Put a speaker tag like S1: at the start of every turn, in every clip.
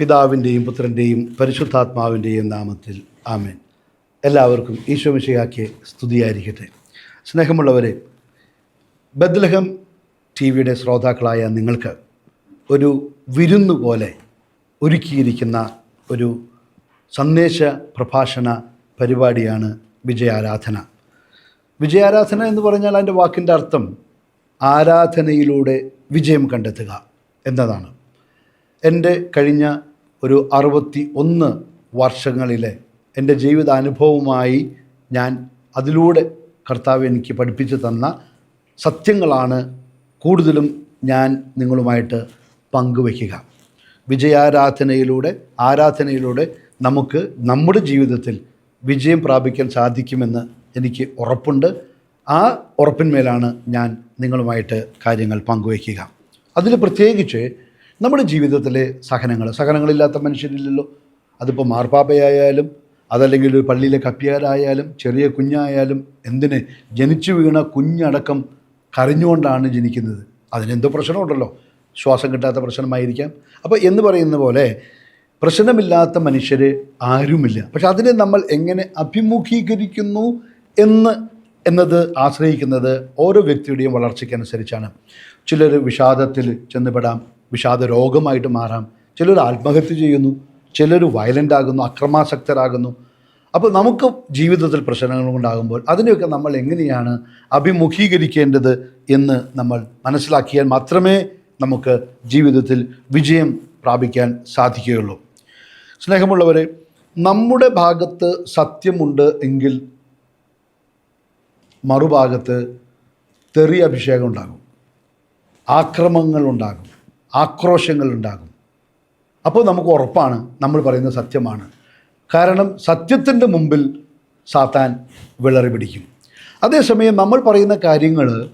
S1: പിതാവിന്റെയും പുത്രന്റെയും പരിശുദ്ധാത്മാവിന്റെയും നാമത്തിൽ ആമേൻ. എല്ലാവർക്കും ഈശോമിശയാക്കിയ സ്തുതിയായിരിക്കട്ടെ. സ്നേഹമുള്ളവരെ ബദ്ലഹം ടി വിയുടെ ശ്രോതാക്കളായ നിങ്ങൾക്ക് ഒരു വിരുന്നു പോലെ ഒരുക്കിയിരിക്കുന്ന ഒരു സന്ദേശ പ്രഭാഷണ പരിപാടിയാണ് വിജയാരാധന. വിജയാരാധന എന്ന് പറഞ്ഞാൽ അതിന്റെ വാക്കിന്റെ അർത്ഥം ആരാധനയിലൂടെ വിജയം കണ്ടെത്തുക എന്നതാണ്. എന്റെ കഴിഞ്ഞ ഒരു അറുപത്തി ഒന്ന് വർഷങ്ങളിലെ എന്റെ ജീവിതാനുഭവമായി ഞാൻ അതിലൂടെ കർത്താവ് എനിക്ക് പഠിപ്പിച്ചു തന്ന സത്യങ്ങളാണ് കൂടുതലും ഞാൻ നിങ്ങളുമായിട്ട് പങ്കുവയ്ക്കുക. വിജയാരാധനയിലൂടെ ആരാധനയിലൂടെ നമുക്ക് നമ്മുടെ ജീവിതത്തിൽ വിജയം പ്രാപിക്കാൻ സാധിക്കുമെന്ന് എനിക്ക് ഉറപ്പുണ്ട്. ആ ഉറപ്പിന്മേലാണ് ഞാൻ നിങ്ങളുമായിട്ട് കാര്യങ്ങൾ പങ്കുവയ്ക്കുക. അതിൽ പ്രത്യേകിച്ച് നമ്മുടെ ജീവിതത്തിലെ സഹനങ്ങൾ സഹനങ്ങളില്ലാത്ത മനുഷ്യരില്ലല്ലോ. അതിപ്പോൾ മാർപ്പാപ്പയായാലും അതല്ലെങ്കിൽ ഒരു പള്ളിയിലെ കപ്പിയാരായാലും ചെറിയ കുഞ്ഞായാലും എന്തിന് ജനിച്ചു വീണ കുഞ്ഞടക്കം കരഞ്ഞുകൊണ്ടാണ് ജനിക്കുന്നത്. അതിനെന്തോ പ്രശ്നമുണ്ടല്ലോ. ശ്വാസം കിട്ടാത്ത പ്രശ്നമായിരിക്കാം. അപ്പോൾ എന്ന് പറയുന്ന പോലെ പ്രശ്നമില്ലാത്ത മനുഷ്യർ ആരുമില്ല. പക്ഷെ അതിനെ നമ്മൾ എങ്ങനെ അഭിമുഖീകരിക്കുന്നു എന്ന് എന്നത് ആശ്രയിക്കുന്നത് ഓരോ വ്യക്തിയുടെയും വളർച്ചയ്ക്കനുസരിച്ചാണ്. ചിലർ വിഷാദത്തിൽ ചെന്നുപെടാം വിഷാദ രോഗമായിട്ട് മാറാം. ചിലർ ആത്മഹത്യ ചെയ്യുന്നു ചിലർ വയലന്റ് ആകുന്നു അക്രമാസക്തരാകുന്നു. അപ്പോൾ നമുക്ക് ജീവിതത്തിൽ പ്രശ്നങ്ങൾ ഉണ്ടാകുമ്പോൾ അതിനെയൊക്കെ നമ്മൾ എങ്ങനെയാണ് അഭിമുഖീകരിക്കേണ്ടത് എന്ന് നമ്മൾ മനസ്സിലാക്കിയാൽ മാത്രമേ നമുക്ക് ജീവിതത്തിൽ വിജയം പ്രാപിക്കാൻ സാധിക്കുകയുള്ളൂ. സ്നേഹമുള്ളവരെ നമ്മുടെ ഭാഗത്ത് സത്യമുണ്ട് എങ്കിൽ മറുഭാഗത്ത് തെറി അഭിഷേകം ഉണ്ടാകും. ആക്രമങ്ങൾ ഉണ്ടാകും. ആക്രോശങ്ങൾ ഉണ്ടാകും അപ്പോൾ നമുക്ക് ഉറപ്പാണ് നമ്മൾ പറയുന്ന സത്യമാണ്. കാരണം സത്യത്തിന്റെ മുമ്പിൽ സാത്താൻ വിളറി പിടിക്കും. അതേസമയം നമ്മൾ പറയുന്ന കാര്യങ്ങൾ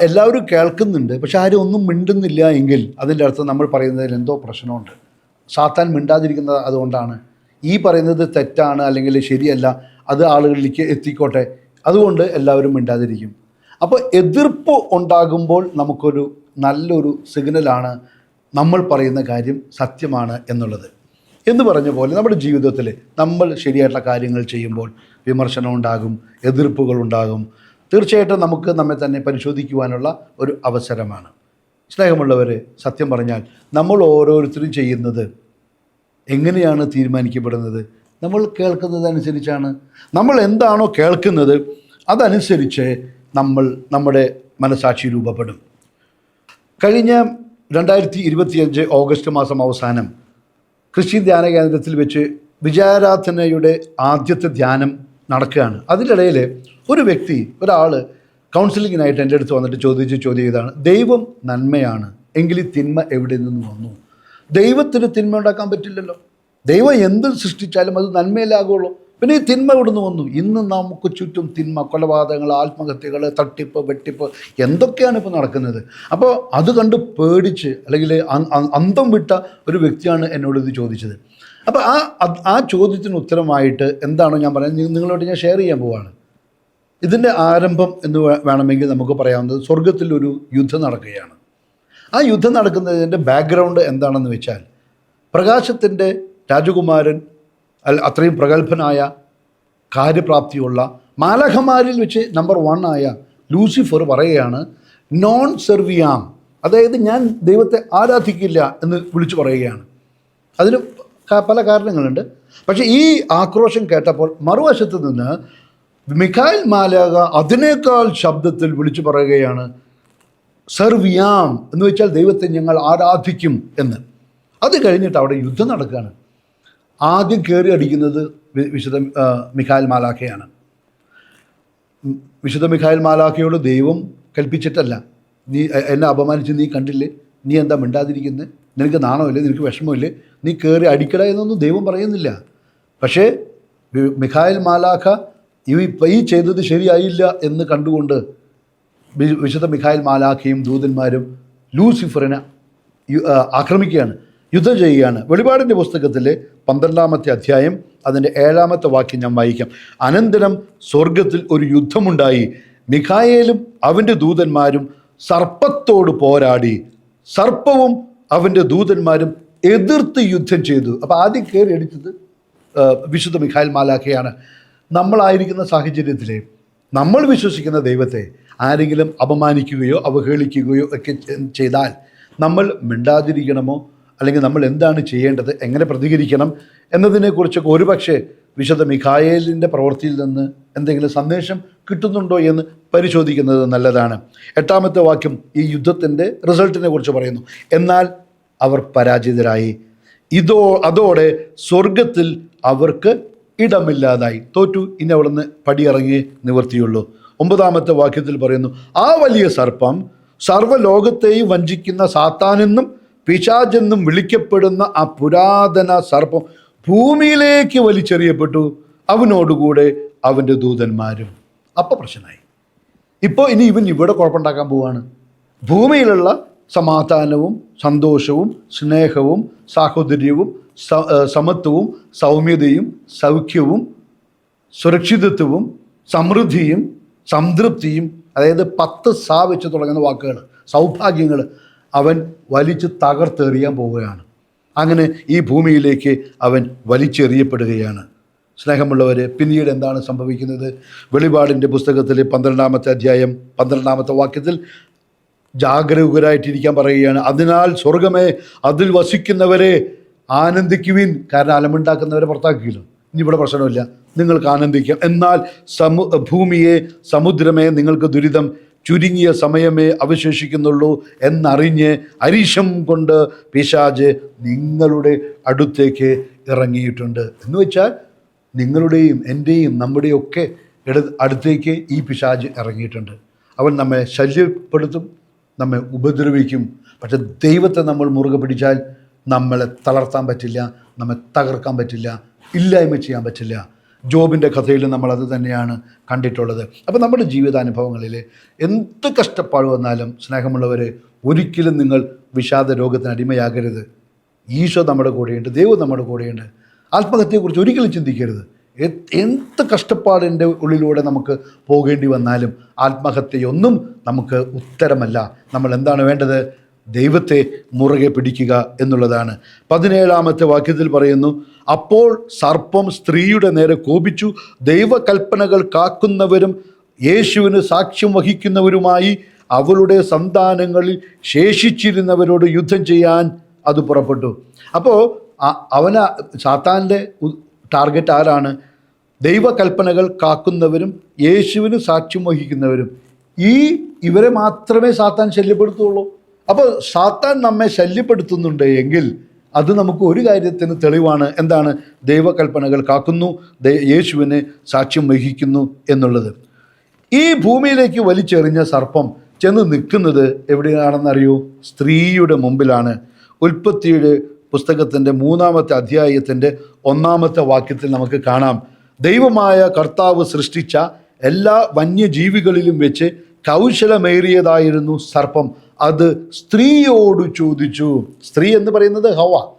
S1: എല്ലാവരും കേൾക്കുന്നുണ്ട് പക്ഷെ ആരും ഒന്നും മിണ്ടുന്നില്ല എങ്കിൽ അതിന്റെ അർത്ഥം നമ്മൾ പറയുന്നതിൽ എന്തോ പ്രശ്നമുണ്ട്. സാത്താൻ മിണ്ടാതിരിക്കുന്നത് അതുകൊണ്ടാണ്. ഈ പറയുന്നത് തെറ്റാണ് അല്ലെങ്കിൽ ശരിയല്ല അത് ആളുകളിലേക്ക് എത്തിക്കോട്ടെ. അതുകൊണ്ട് എല്ലാവരും മിണ്ടാതിരിക്കും. അപ്പോൾ എതിർപ്പ് ഉണ്ടാകുമ്പോൾ നമുക്കൊരു നല്ലൊരു സിഗ്നലാണ് നമ്മൾ പറയുന്ന കാര്യം സത്യമാണ് എന്നുള്ളത്. എന്ന് പറഞ്ഞ പോലെ നമ്മുടെ ജീവിതത്തിൽ നമ്മൾ ശരിയായിട്ടുള്ള കാര്യങ്ങൾ ചെയ്യുമ്പോൾ വിമർശനം ഉണ്ടാകും എതിർപ്പുകൾ ഉണ്ടാകും. തീർച്ചയായിട്ടും നമുക്ക് നമ്മെ തന്നെ പരിശോധിക്കുവാനുള്ള ഒരു അവസരമാണ്. സ്നേഹമുള്ളവർ സത്യം പറഞ്ഞാൽ നമ്മൾ ഓരോരുത്തരും ചെയ്യുന്നത് എങ്ങനെയാണ് തീരുമാനിക്കപ്പെടുന്നത്? നമ്മൾ കേൾക്കുന്നതനുസരിച്ചാണ്. നമ്മൾ എന്താണോ കേൾക്കുന്നത് അതനുസരിച്ച് നമ്മൾ നമ്മുടെ മനസാക്ഷി രൂപപ്പെടും. കഴിഞ്ഞ രണ്ടായിരത്തി ഇരുപത്തിയഞ്ച് ഓഗസ്റ്റ് മാസം അവസാനം കൃഷി ധ്യാന കേന്ദ്രത്തിൽ വെച്ച് വിജയാരാധനയുടെ ആദ്യത്തെ ധ്യാനം നടക്കുകയാണ്. അതിനിടയിൽ ഒരു വ്യക്തി ഒരാൾ കൗൺസിലിങ്ങിനായിട്ട് എന്റെ അടുത്ത് വന്നിട്ട് ചോദിച്ച് ചോദ്യം ചെയ്താണ് ദൈവം നന്മയാണ് എങ്കിൽ ഈ തിന്മ എവിടെ നിന്ന് വന്നു? ദൈവത്തിന് തിന്മ ഉണ്ടാക്കാൻ പറ്റില്ലല്ലോ. ദൈവം എന്ത് സൃഷ്ടിച്ചാലും അത് നന്മയിലാകുള്ളൂ പിന്നെ ഈ തിന്മ ഇവിടുന്ന് വന്നു. ഇന്ന് നമുക്ക് ചുറ്റും തിന്മ കൊലപാതകങ്ങൾ ആത്മഹത്യകൾ തട്ടിപ്പ് വെട്ടിപ്പ് എന്തൊക്കെയാണ് ഇപ്പോൾ നടക്കുന്നത്? അപ്പോൾ അത് കണ്ട് പേടിച്ച് അല്ലെങ്കിൽ അന്തം വിട്ട ഒരു വ്യക്തിയാണ് എന്നോട് ഇത് ചോദിച്ചത്. അപ്പോൾ ആ ആ ചോദ്യത്തിന് ഉത്തരമായിട്ട് എന്താണോ ഞാൻ പറയുന്നത് നിങ്ങളോട് ഞാൻ ഷെയർ ചെയ്യാൻ പോവാണ്. ഇതിന്റെ ആരംഭം എന്ന് വേണമെങ്കിൽ നമുക്ക് പറയാവുന്നത് സ്വർഗത്തിൽ ഒരു യുദ്ധം നടക്കുകയാണ്. ആ യുദ്ധം നടക്കുന്നതിന്റെ ബാക്ക്ഗ്രൗണ്ട് എന്താണെന്ന് വെച്ചാൽ പ്രകാശത്തിന്റെ രാജകുമാരൻ അത്രയും പ്രഗത്ഭനായ കാര്യപ്രാപ്തിയുള്ള മാലഹമാരിൽ വെച്ച് നമ്പർ വൺ ആയ ലൂസിഫർ പറയുകയാണ് നോൺ സെർവിയാം അതായത് ഞാൻ ദൈവത്തെ ആരാധിക്കില്ല എന്ന് വിളിച്ചു പറയുകയാണ്. അതിന് പല കാരണങ്ങളുണ്ട്. പക്ഷേ ഈ ആക്രോശം കേട്ടപ്പോൾ മറുവശത്ത് നിന്ന് മിഖായിൽ മാലാക അതിനേക്കാൾ ശബ്ദത്തിൽ വിളിച്ചു പറയുകയാണ് സെർവിയാം എന്ന് വെച്ചാൽ ദൈവത്തെ ഞങ്ങൾ ആരാധിക്കും എന്ന്. അത് കഴിഞ്ഞിട്ട് അവിടെ യുദ്ധം നടക്കുകയാണ്. ആദ്യം കയറി അടിക്കുന്നത് വിശുദ്ധ മിഖായൽ മാലാഖയാണ്. വിശുദ്ധ മിഖായൽ മാലാഖയോട് ദൈവം കൽപ്പിച്ചിട്ടല്ല. നീ എന്നെ അപമാനിച്ച് നീ കണ്ടില്ലേ? നീ എന്താ മിണ്ടാതിരിക്കുന്നത് നിനക്ക് നാണമില്ലേ? നിനക്ക് വിഷമമില്ലേ? നീ കയറി അടിക്കട എന്നൊന്നും ദൈവം പറയുന്നില്ല. പക്ഷേ മിഖായൽ മാലാഖ ഈ ചെയ്തത് ശരിയായില്ല എന്ന് കണ്ടുകൊണ്ട് വിശുദ്ധ മിഖായൽ മാലാഖയും ദൂതന്മാരും ലൂസിഫറിനെ ആക്രമിക്കുകയാണ്. യുദ്ധം ചെയ്യുകയാണ്. വെളിപാടിന്റെ പുസ്തകത്തിലെ പന്ത്രണ്ടാമത്തെ അധ്യായം അതിന്റെ ഏഴാമത്തെ വാക്യം ഞാൻ വായിക്കാം. അനന്തരം സ്വർഗത്തിൽ ഒരു യുദ്ധമുണ്ടായി. മിഖായേലും അവന്റെ ദൂതന്മാരും സർപ്പത്തോട് പോരാടി. സർപ്പവും അവന്റെ ദൂതന്മാരും എതിർത്ത് യുദ്ധം ചെയ്തു. അപ്പോൾ ആദ്യം കയറി അടിച്ചത് വിശുദ്ധ മിഖായൽ മാലാഖയാണ്. നമ്മളായിരിക്കുന്ന സാഹചര്യത്തിൽ നമ്മൾ വിശ്വസിക്കുന്ന ദൈവത്തെ ആരെങ്കിലും അപമാനിക്കുകയോ അവഹേളിക്കുകയോ ഒക്കെ ചെയ്താൽ നമ്മൾ മിണ്ടാതിരിക്കണമോ? അല്ലെങ്കിൽ നമ്മൾ എന്താണ് ചെയ്യേണ്ടത് എങ്ങനെ പ്രതികരിക്കണം എന്നതിനെക്കുറിച്ചൊക്കെ ഒരുപക്ഷെ വിശദ മിഖായേലിന്റെ പ്രവൃത്തിയിൽ നിന്ന് എന്തെങ്കിലും സന്ദേശം കിട്ടുന്നുണ്ടോ എന്ന് പരിശോധിക്കുന്നത് നല്ലതാണ്. എട്ടാമത്തെ വാക്യം ഈ യുദ്ധത്തിന്റെ റിസൾട്ടിനെ കുറിച്ച് പറയുന്നു. എന്നാൽ അവർ പരാജിതരായി. ഇതോ അതോടെ സ്വർഗത്തിൽ അവർക്ക് ഇടമില്ലാതായി. തോറ്റു ഇനി അവിടുന്ന് പടിയിറങ്ങി നിവർത്തിയുള്ളൂ. ഒമ്പതാമത്തെ വാക്യത്തിൽ പറയുന്നു ആ വലിയ സർപ്പം സർവലോകത്തെയും വഞ്ചിക്കുന്ന സാത്താനെന്നും പിശാചെന്നും വിളിക്കപ്പെടുന്ന ആ പുരാതന സർപ്പം ഭൂമിയിലേക്ക് വലിച്ചെറിയപ്പെട്ടു. അവനോടുകൂടെ അവന്റെ ദൂതന്മാരും. അപ്പം പ്രശ്നമായി. ഇപ്പോൾ ഇനി ഇവൻ ഇവിടെ കുഴപ്പമുണ്ടാക്കാൻ പോവാണ്. ഭൂമിയിലുള്ള സമാധാനവും സന്തോഷവും സ്നേഹവും സാഹോദര്യവും സമത്വവും സൗമ്യതയും സൗഖ്യവും സുരക്ഷിതത്വവും സമൃദ്ധിയും സംതൃപ്തിയും അതായത് പത്ത് സാ വെച്ച് തുടങ്ങുന്ന വാക്കുകൾ സൗഭാഗ്യങ്ങൾ അവൻ വലിച്ചു തകർത്തെറിയാൻ പോവുകയാണ്. അങ്ങനെ ഈ ഭൂമിയിലേക്ക് അവൻ വലിച്ചെറിയപ്പെടുകയാണ്. സ്നേഹമുള്ളവരെ പിന്നീട് എന്താണ് സംഭവിക്കുന്നത്? വെളിപാടിന്റെ പുസ്തകത്തിലെ പന്ത്രണ്ടാമത്തെ അധ്യായം പന്ത്രണ്ടാമത്തെ വാക്യത്തിൽ ജാഗരൂകരായിട്ടിരിക്കാൻ പറയുകയാണ്. അതിനാൽ സ്വർഗമേ അതിൽ വസിക്കുന്നവരെ ആനന്ദിക്കുവിൻ. കാരണം അലമുണ്ടാക്കുന്നവരെ പുറത്താക്കിയല്ലോ. ഇനി ഇവിടെ പ്രശ്നമില്ല. നിങ്ങൾക്ക് ആനന്ദിക്കാം. എന്നാൽ സമു ഭൂമിയെ സമുദ്രമേ നിങ്ങൾക്ക് ദുരിതം ചുരുങ്ങിയ സമയമേ അവശേഷിക്കുന്നുള്ളൂ എന്നറിഞ്ഞ് അരിശം കൊണ്ട് പിശാജ് നിങ്ങളുടെ അടുത്തേക്ക് ഇറങ്ങിയിട്ടുണ്ട്. എന്ന് വെച്ചാൽ നിങ്ങളുടെയും എന്റെയും നമ്മുടെയൊക്കെ ഇട അടുത്തേക്ക് ഈ പിശാജ് ഇറങ്ങിയിട്ടുണ്ട്. അവൻ നമ്മെ ശല്യപ്പെടുത്തും നമ്മെ ഉപദ്രവിക്കും. പക്ഷെ ദൈവത്തെ നമ്മൾ മുറുകെ പിടിച്ചാൽ നമ്മളെ തളർത്താൻ പറ്റില്ല നമ്മെ തകർക്കാൻ പറ്റില്ല ഇല്ലായ്മ ചെയ്യാൻ പറ്റില്ല. ജോബിന്റെ കഥയിൽ നമ്മൾ അത് തന്നെയാണ് കണ്ടിട്ടുള്ളത്. അപ്പോൾ നമ്മുടെ ജീവിതാനുഭവങ്ങളിൽ എന്ത് കഷ്ടപ്പാട് വന്നാലും സ്നേഹമുള്ളവർ ഒരിക്കലും നിങ്ങൾ വിഷാദ രോഗത്തിന് അടിമയാകരുത്. ഈശോ നമ്മുടെ കൂടെയുണ്ട് ദൈവം നമ്മുടെ കൂടെയുണ്ട്. ആത്മഹത്യയെക്കുറിച്ച് ഒരിക്കലും ചിന്തിക്കരുത്. എന്ത് കഷ്ടപ്പാടിന്റെ ഉള്ളിലൂടെ നമുക്ക് പോകേണ്ടി വന്നാലും ആത്മഹത്യയൊന്നും നമുക്ക് ഉത്തരമല്ല. നമ്മൾ എന്താണ് വേണ്ടത്? ദൈവത്തെ മുറുകെ പിടിക്കുക എന്നുള്ളതാണ്. പതിനേഴാമത്തെ വാക്യത്തിൽ പറയുന്നു അപ്പോൾ സർപ്പം സ്ത്രീയുടെ നേരെ കോപിച്ചു ദൈവകൽപ്പനകൾ കാക്കുന്നവരും യേശുവിന് സാക്ഷ്യം വഹിക്കുന്നവരുമായി അവളുടെ സന്താനങ്ങളിൽ ശേഷിച്ചിരുന്നവരോട് യുദ്ധം ചെയ്യാൻ അത് പുറപ്പെട്ടു. അപ്പോൾ അവന സാത്താന്റെ ടാർഗറ്റ് ആരാണ്? ദൈവകൽപ്പനകൾ കാക്കുന്നവരും യേശുവിന് സാക്ഷ്യം വഹിക്കുന്നവരും. ഈ ഇവരെ മാത്രമേ സാത്താൻ ശല്യപ്പെടുത്തുള്ളൂ. അപ്പോൾ സാത്താൻ നമ്മെ ശല്യപ്പെടുത്തുന്നുണ്ട് എങ്കിൽ അത് നമുക്ക് ഒരു കാര്യത്തിന് തെളിവാണ്. എന്താണ്? ദൈവകൽപ്പനകൾ കാക്കുന്നു യേശുവിനെ സാക്ഷ്യം വഹിക്കുന്നു എന്നുള്ളത്. ഈ ഭൂമിയിലേക്ക് വലിച്ചെറിഞ്ഞ സർപ്പം ചെന്ന് നിൽക്കുന്നത് എവിടെയാണെന്നറിയോ? സ്ത്രീയുടെ മുമ്പിലാണ്. ഉൽപ്പത്തിയുടെ പുസ്തകത്തിന്റെ മൂന്നാമത്തെ അധ്യായത്തിന്റെ ഒന്നാമത്തെ വാക്യത്തിൽ നമുക്ക് കാണാം. ദൈവമായ കർത്താവ് സൃഷ്ടിച്ച എല്ലാ വന്യജീവികളിലും വെച്ച് കൗശലമേറിയതായിരുന്നു സർപ്പം. അത് സ്ത്രീയോട് ചോദിച്ചു. സ്ത്രീ എന്ന് പറയുന്നത് ഹവ.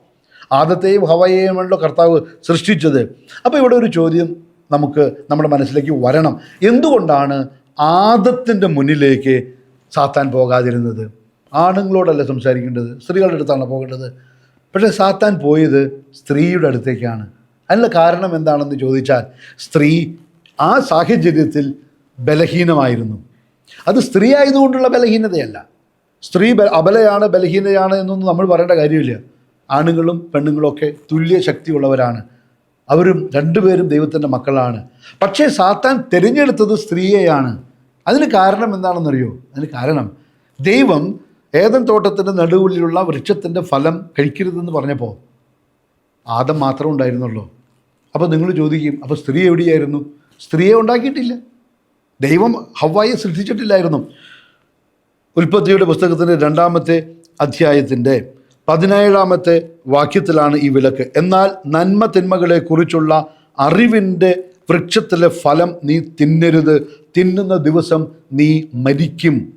S1: ആദത്തെയും ഹവയെയുമല്ലോ കർത്താവ് സൃഷ്ടിച്ചത്. അപ്പോൾ ഇവിടെ ഒരു ചോദ്യം നമുക്ക് നമ്മുടെ മനസ്സിലേക്ക് വരണം. എന്തുകൊണ്ടാണ് ആദത്തിന്റെ മുന്നിലേക്ക് സാത്താൻ പോകാതിരുന്നത്? ആണുങ്ങളോടല്ല സംസാരിക്കേണ്ടത്? സ്ത്രീകളുടെ അടുത്താണ് പോകേണ്ടത്? പക്ഷേ സാത്താൻ പോയത് സ്ത്രീയുടെ അടുത്തേക്കാണ്. അതിനുള്ള കാരണം എന്താണെന്ന് ചോദിച്ചാൽ സ്ത്രീ ആ സാഹചര്യത്തിൽ ബലഹീനമായിരുന്നു. അത് സ്ത്രീ ആയതുകൊണ്ടുള്ള ബലഹീനതയല്ല. സ്ത്രീ അബലയാണ് ബലഹീനയാണ് എന്നൊന്നും നമ്മൾ പറയേണ്ട കാര്യമില്ല. ആണുങ്ങളും പെണ്ണുങ്ങളും ഒക്കെ തുല്യ ശക്തിയുള്ളവരാണ്. അവരും രണ്ടുപേരും ദൈവത്തിന്റെ മക്കളാണ്. പക്ഷേ സാത്താൻ തിരഞ്ഞെടുത്തത് സ്ത്രീയെയാണ്. അതിന് കാരണം എന്താണെന്നറിയോ? അതിന് കാരണം ദൈവം ഏതൻ തോട്ടത്തിന്റെ നടുവിലുള്ള വൃക്ഷത്തിന്റെ ഫലം കഴിക്കരുതെന്ന് പറഞ്ഞപ്പോൾ ആദം മാത്രം ഉണ്ടായിരുന്നുള്ളൂ. അപ്പോൾ നിങ്ങൾ ചോദിക്കും അപ്പോൾ സ്ത്രീ എവിടെയായിരുന്നു? സ്ത്രീയെ ഉണ്ടാക്കിയിട്ടില്ല. ദൈവം ഹവായി സൃഷ്ടിച്ചിട്ടില്ലായിരുന്നു ഉൽപ്പത്തിയുടെ പുസ്തകത്തിന്റെ രണ്ടാമത്തെ അധ്യായത്തിന്റെ പതിനേഴാമത്തെ വാക്യത്തിലാണ് ഈ വിലക്ക് എന്നാൽ നന്മ തിന്മകളെ കുറിച്ചുള്ള അറിവിന്റെ വൃക്ഷത്തിലെ ഫലം നീ തിന്നരുത്. തിന്നുന്ന ദിവസം നീ മരിക്കും.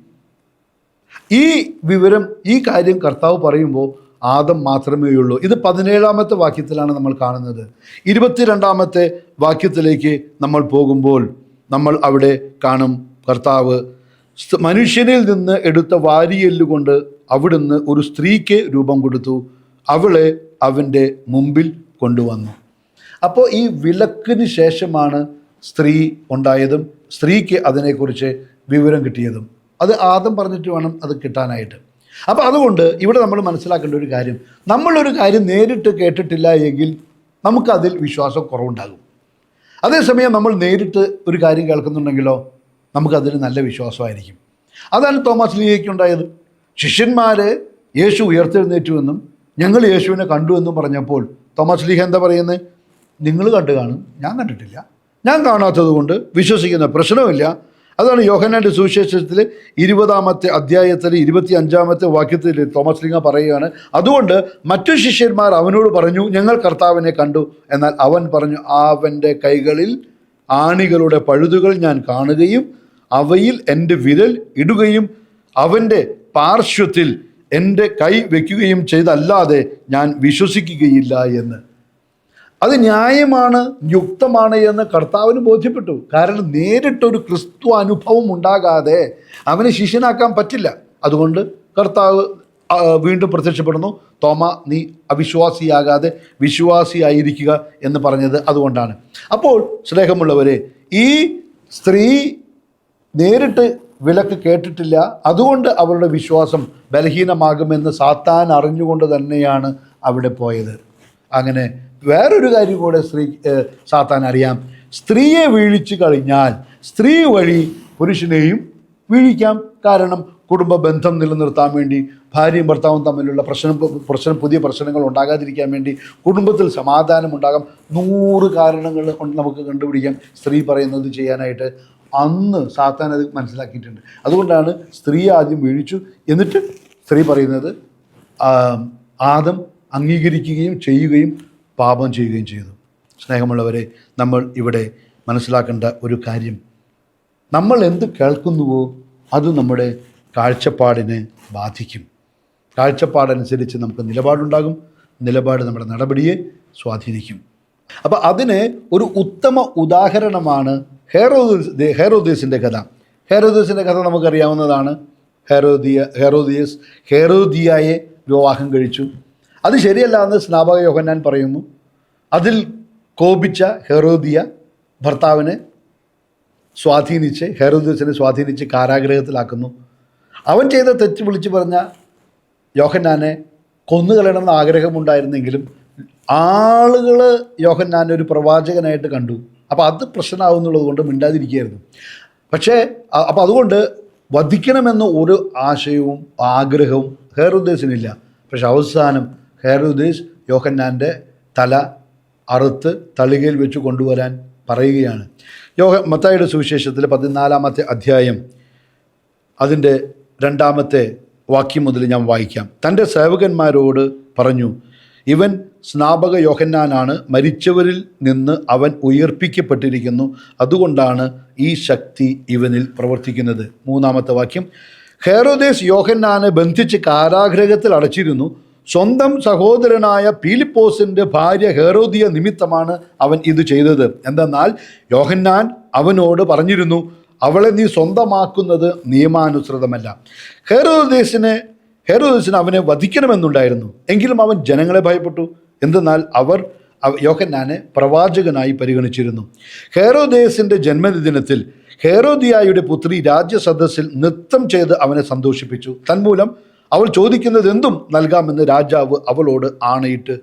S1: ഈ വിവരം ഈ കാര്യം കർത്താവ് പറയുമ്പോൾ ആദം മാത്രമേ ഉള്ളൂ. ഇത് പതിനേഴാമത്തെ വാക്യത്തിലാണ് നമ്മൾ കാണുന്നത്. ഇരുപത്തിരണ്ടാമത്തെ വാക്യത്തിലേക്ക് നമ്മൾ പോകുമ്പോൾ നമ്മൾ അവിടെ കാണും. കർത്താവ് മനുഷ്യനിൽ നിന്ന് എടുത്ത വാരിയെല്ലുകൊണ്ട് അവിടുന്ന് ഒരു സ്ത്രീക്ക് രൂപം കൊടുത്തു. അവളെ അവന്റെ മുമ്പിൽ കൊണ്ടുവന്നു. അപ്പോൾ ഈ വിലക്കിന് ശേഷമാണ് സ്ത്രീ ഉണ്ടായതും സ്ത്രീക്ക് അതിനെക്കുറിച്ച് വിവരം കിട്ടിയതും. അത് ആദ്യം പറഞ്ഞിട്ട് വേണം അത് കിട്ടാനായിട്ട്. അപ്പോൾ അതുകൊണ്ട് ഇവിടെ നമ്മൾ മനസ്സിലാക്കേണ്ട ഒരു കാര്യം. നമ്മളൊരു കാര്യം നേരിട്ട് കേട്ടിട്ടില്ല എങ്കിൽ നമുക്കതിൽ വിശ്വാസം കുറവുണ്ടാകും. അതേസമയം നമ്മൾ നേരിട്ട് ഒരു കാര്യം കേൾക്കുന്നുണ്ടെങ്കിലോ നമുക്കതിന് നല്ല വിശ്വാസമായിരിക്കും. അതാണ് തോമസ് ലീഗയ്ക്ക് ഉണ്ടായത്. ശിഷ്യന്മാർ യേശു ഉയർത്തെഴുന്നേറ്റുവെന്നും ഞങ്ങൾ യേശുവിനെ കണ്ടു എന്നും പറഞ്ഞപ്പോൾ തോമസ് ലീഹ എന്താ പറയുന്നത് നിങ്ങൾ കണ്ടു കാണും ഞാൻ കണ്ടിട്ടില്ല. ഞാൻ കാണാത്തത് കൊണ്ട് വിശ്വസിക്കുന്ന പ്രശ്നമില്ല. അതാണ് യോഹനാന്റെ സുവിശേഷത്തിൽ ഇരുപതാമത്തെ അധ്യായത്തിൽ ഇരുപത്തി അഞ്ചാമത്തെ വാക്യത്തിൽ തോമസ് ലിംഗ പറയുകയാണ്. അതുകൊണ്ട് മറ്റു ശിഷ്യന്മാർ അവനോട് പറഞ്ഞു ഞങ്ങൾ കർത്താവിനെ കണ്ടു. എന്നാൽ അവൻ പറഞ്ഞു അവന്റെ കൈകളിൽ ആണികളുടെ പഴുതുകൾ ഞാൻ കാണുകയും അവയിൽ എന്റെ വിരൽ ഇടുകയും അവന്റെ പാർശ്വത്തിൽ എന്റെ കൈ വയ്ക്കുകയും ചെയ്തല്ലാതെ ഞാൻ വിശ്വസിക്കുകയില്ല എന്ന്. അത് ന്യായമാണ് യുക്തമാണ് എന്ന് കർത്താവിന് ബോധ്യപ്പെട്ടു. കാരണം നേരിട്ടൊരു ക്രിസ്തു അനുഭവം ഉണ്ടാകാതെ അവനെ ശിഷ്യനാക്കാൻ പറ്റില്ല. അതുകൊണ്ട് കർത്താവ് വീണ്ടും പ്രത്യക്ഷപ്പെടുന്നു തോമ നീ അവിശ്വാസിയാകാതെ വിശ്വാസിയായിരിക്കുക എന്ന് പറഞ്ഞത് അതുകൊണ്ടാണ്. അപ്പോൾ സ്നേഹമുള്ളവരെ ഈ സ്ത്രീ നേരിട്ട് വിലക്ക് കേട്ടിട്ടില്ല. അതുകൊണ്ട് അവരുടെ വിശ്വാസം ബലഹീനമാകുമെന്ന് സാത്താൻ അറിഞ്ഞുകൊണ്ട് തന്നെയാണ് അവിടെ പോയത്. അങ്ങനെ വേറൊരു കാര്യം കൂടെ സ്ത്രീ സാത്താൻ അറിയാം. സ്ത്രീയെ വീഴിച്ചു കഴിഞ്ഞാൽ സ്ത്രീ വഴി പുരുഷനെയും വീഴിക്കാം. കാരണം കുടുംബ ബന്ധം നിലനിർത്താൻ വേണ്ടി ഭാര്യയും ഭർത്താവും തമ്മിലുള്ള പ്രശ്നം പ്രശ്നം പുതിയ പ്രശ്നങ്ങൾ ഉണ്ടാകാതിരിക്കാൻ വേണ്ടി കുടുംബത്തിൽ സമാധാനം ഉണ്ടാകാം. നൂറ് കാരണങ്ങൾ കൊണ്ട് നമുക്ക് കണ്ടുപിടിക്കാം. സ്ത്രീ പറയുന്നത് ചെയ്യാനായിട്ട് അന്ന് സാത്താൻ അത് മനസ്സിലാക്കിയിട്ടുണ്ട്. അതുകൊണ്ടാണ് സ്ത്രീ ആദ്യം വീഴിച്ചു. എന്നിട്ട് സ്ത്രീ പറയുന്നത് ആദം അംഗീകരിക്കുകയും ചെയ്യുകയും പാപം ചെയ്യുകയും ചെയ്തു. സ്നേഹമുള്ളവരെ നമ്മൾ ഇവിടെ മനസ്സിലാക്കേണ്ട ഒരു കാര്യം. നമ്മൾ എന്ത് കേൾക്കുന്നുവോ അത് നമ്മുടെ കാഴ്ചപ്പാടിനെ ബാധിക്കും. കാഴ്ചപ്പാടനുസരിച്ച് നമുക്ക് നിലപാടുണ്ടാകും. നിലപാട് നമ്മുടെ നടപടിയെ സ്വാധീനിക്കും. അപ്പോൾ അതിന് ഒരു ഉത്തമ ഉദാഹരണമാണ് ഹെറോദീസ് ഹെറോദീസിന്റെ കഥ. ഹെറോദീസിന്റെ കഥ നമുക്കറിയാവുന്നതാണ്. ഹെറോദിയ ഹെറോദിയസ് ഹെറോദിയായെ വിവാഹം കഴിച്ചു. അത് ശരിയല്ല എന്ന് സ്നാപക യോഹന്നാൻ പറയുന്നു. അതിൽ കോപിച്ച ഹെറോദിയ ഭർത്താവിനെ സ്വാധീനിച്ച് ഹെറോദീസിനെ സ്വാധീനിച്ച് കാരാഗ്രഹത്തിലാക്കുന്നു. അവൻ ചെയ്ത തെറ്റ് വിളിച്ചു പറഞ്ഞ യോഹന്നാനെ കൊന്നുകളയണമെന്ന് ആഗ്രഹമുണ്ടായിരുന്നെങ്കിലും ആളുകൾ യോഹന്നാനെ ഒരു പ്രവാചകനായിട്ട് കണ്ടു. അപ്പോൾ അത് പ്രശ്നമാവുന്നുള്ളത് കൊണ്ട് മിണ്ടാതിരിക്കുകയായിരുന്നു. പക്ഷേ അപ്പോൾ അതുകൊണ്ട് വധിക്കണമെന്ന ഒരു ആശയവും ആഗ്രഹവും ഹെറുദ്ദേശിനില്ല പക്ഷെ അവസാനം ഹെറുദ്ദേശ് യോഹന്നാന്റെ തല അറുത്ത് തളികയിൽ വെച്ച് കൊണ്ടുവരാൻ പറയുകയാണ്. യോഹ മത്തായിയുടെ സുവിശേഷത്തിൽ പതിനാലാമത്തെ അധ്യായം അതിന്റെ രണ്ടാമത്തെ വാക്യം മുതൽ ഞാൻ വായിക്കാം. തന്റെ സേവകന്മാരോട് പറഞ്ഞു ഇവൻ സ്നാപക യോഹന്നാനാണ് മരിച്ചവരിൽ നിന്ന് അവൻ ഉയർപ്പിക്കപ്പെട്ടിരിക്കുന്നു. അതുകൊണ്ടാണ് ഈ ശക്തി ഇവനിൽ പ്രവർത്തിക്കുന്നത്. മൂന്നാമത്തെ വാക്യം. ഹെറോദേസ് യോഹന്നാനെ ബന്ധിച്ച് കാരാഗ്രഹത്തിൽ അടച്ചിരുന്നു. സ്വന്തം സഹോദരനായ പീലിപ്പോസിന്റെ ഭാര്യ ഹെറോദിയ നിമിത്തമാണ് അവൻ ഇത് ചെയ്തത്. എന്തെന്നാൽ യോഹന്നാൻ അവനോട് പറഞ്ഞിരുന്നു അവളെ നീ സ്വന്തമാക്കുന്നത് നിയമാനുസൃതമല്ല. ഹെറോദേശിനെ ഹെറോദേശിന് അവനെ വധിക്കണമെന്നുണ്ടായിരുന്നു. എങ്കിലും അവൻ ജനങ്ങളെ ഭയപ്പെട്ടു. എന്തെന്നാൽ അവർ യോഹന്നാനെ പ്രവാചകനായി പരിഗണിച്ചിരുന്നു. ഹെറോദേസിന്റെ ജന്മദിനത്തിൽ ഹെറോദിയായുടെ പുത്രി രാജ്യസദസ്സിൽ നൃത്തം ചെയ്ത് അവനെ സന്തോഷിപ്പിച്ചു. തന്മൂലം അവൾ ചോദിക്കുന്നത് എന്തും നൽകാമെന്ന് രാജാവ് അവളോട് ആണയിട്ട്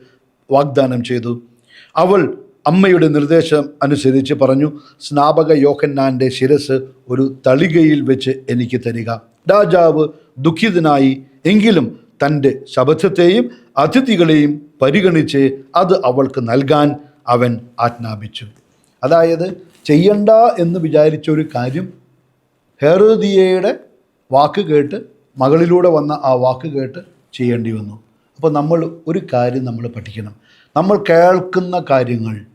S1: വാഗ്ദാനം ചെയ്തു. അവൾ അമ്മയുടെ നിർദ്ദേശം അനുസരിച്ച് പറഞ്ഞു സ്നാപക യോഹന്നാന്റെ ശിരസ് ഒരു തളികയിൽ വെച്ച് എനിക്ക് തരിക. രാജാവ് ദുഃഖിതനായി എങ്കിലും തന്റെ ശബ്ദത്തെയും അതിഥികളെയും പരിഗണിച്ച് അത് അവൾക്ക് നൽകാൻ അവൻ ആജ്ഞാപിച്ചു. അതായത് ചെയ്യണ്ട എന്ന് വിചാരിച്ച ഒരു കാര്യം ഹെറോദിയയുടെ വാക്ക് കേട്ട് മകളിലൂടെ വന്ന ആ വാക്ക് കേട്ട് ചെയ്യേണ്ടി വന്നു. അപ്പോൾ നമ്മൾ ഒരു കാര്യം നമ്മൾ പഠിക്കണം. നമ്മൾ കേൾക്കുന്ന കാര്യങ്ങൾ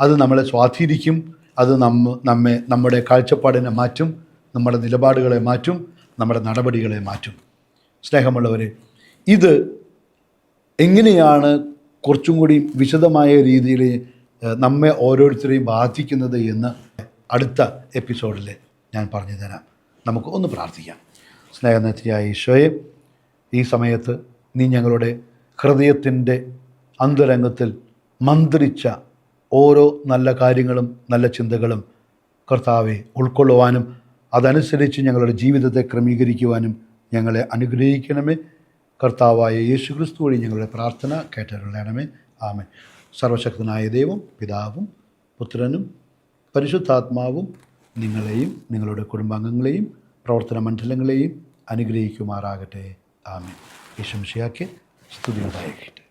S1: അത് നമ്മളെ സ്വാധീനിക്കും. അത് നമ്മ നമ്മെ നമ്മുടെ കാഴ്ചപ്പാടിനെ മാറ്റും. നമ്മുടെ നിലപാടുകളെ മാറ്റും. നമ്മുടെ നടപടികളെ മാറ്റും. സ്നേഹമുള്ളവരെ ഇത് എങ്ങനെയാണ് കുറച്ചും കൂടി വിശദമായ രീതിയിൽ നമ്മെ ഓരോരുത്തരെയും ബാധിക്കുന്നത് എന്ന് അടുത്ത എപ്പിസോഡിൽ ഞാൻ പറഞ്ഞു തരാം. നമുക്ക് ഒന്ന് പ്രാർത്ഥിക്കാം. സ്നേഹനത്തിയായ ഈശോയെ ഈ സമയത്ത് നീ ഞങ്ങളുടെ ഹൃദയത്തിന്റെ അന്തരംഗത്തിൽ മന്ത്രിച്ച ഓരോ നല്ല കാര്യങ്ങളും നല്ല ചിന്തകളും കർത്താവെ ഉൾക്കൊള്ളുവാനും അതനുസരിച്ച് ഞങ്ങളുടെ ജീവിതത്തെ ക്രമീകരിക്കുവാനും ഞങ്ങളെ അനുഗ്രഹിക്കണമേ. കർത്താവായ യേശു ക്രിസ്തു വഴി ഞങ്ങളുടെ പ്രാർത്ഥന കേട്ടരുളണമേ ആമേ സർവശക്തനായ ദൈവം പിതാവും പുത്രനും പരിശുദ്ധാത്മാവും നിങ്ങളെയും നിങ്ങളുടെ കുടുംബാംഗങ്ങളെയും പ്രവർത്തന മണ്ഡലങ്ങളെയും അനുഗ്രഹിക്കുമാറാകട്ടെ. ആമേ യേശുമിഷിയാക്ക് സ്തുതി ഉണ്ടായിരിക്കട്ടെ